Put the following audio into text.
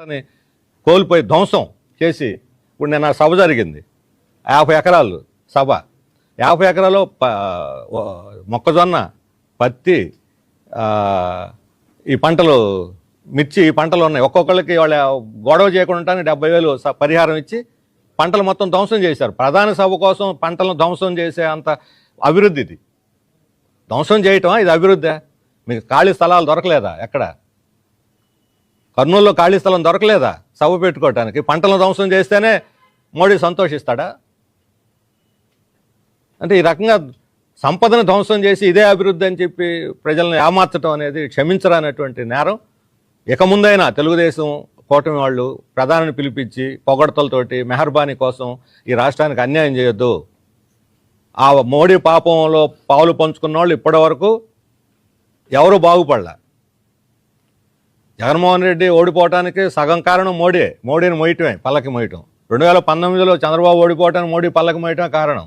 పంటని కోల్పోయి ధ్వంసం చేసి ఇప్పుడు నేను ఆ సభ జరిగింది. యాభై ఎకరాలు సభ. యాభై ఎకరాలు ప మొక్కజొన్న పత్తి ఈ పంటలు మిర్చి ఈ పంటలు ఉన్నాయి. ఒక్కొక్కళ్ళకి వాళ్ళ గొడవ చేయకుండా డెబ్బై వేలు పరిహారం ఇచ్చి పంటలు మొత్తం ధ్వంసం చేశారు. ప్రధాన సభ కోసం పంటలను ధ్వంసం చేసే అంత అభివృద్ధి ఇది. ధ్వంసం చేయటమా? ఇది అభివృద్ధి? మీకు ఖాళీ స్థలాలు దొరకలేదా ఎక్కడ? కర్నూలులో ఖాళీ స్థలం దొరకలేదా? సభ పెట్టుకోవటానికి. పంటలను ధ్వంసం చేస్తేనే మోడీ సంతోషిస్తాడా? అంటే ఈ రకంగా సంపదను ధ్వంసం చేసి ఇదే అభివృద్ధి అని చెప్పి ప్రజలను ఏమార్చడం అనేది క్షమించరానటువంటి నేరం. ఇక ముందైనా తెలుగుదేశం కూటమి వాళ్ళు ప్రధానిని పిలిపించి పొగడతలతోటి మెహర్బానీ కోసం ఈ రాష్ట్రానికి అన్యాయం చేయొద్దు. ఆ మోడీ పాపంలో పాలు పంచుకున్న వాళ్ళు ఇప్పటి వరకు ఎవరు బాగుపడలే? జగన్మోహన్ రెడ్డి ఓడిపోవటానికి సగం కారణం మోడీ. మోడీని మోయటమే పల్లకి మోయటం. రెండు వేల పంతొమ్మిదిలో చంద్రబాబు ఓడిపోవటానికి మోడీ పల్లకి మోయటమే కారణం.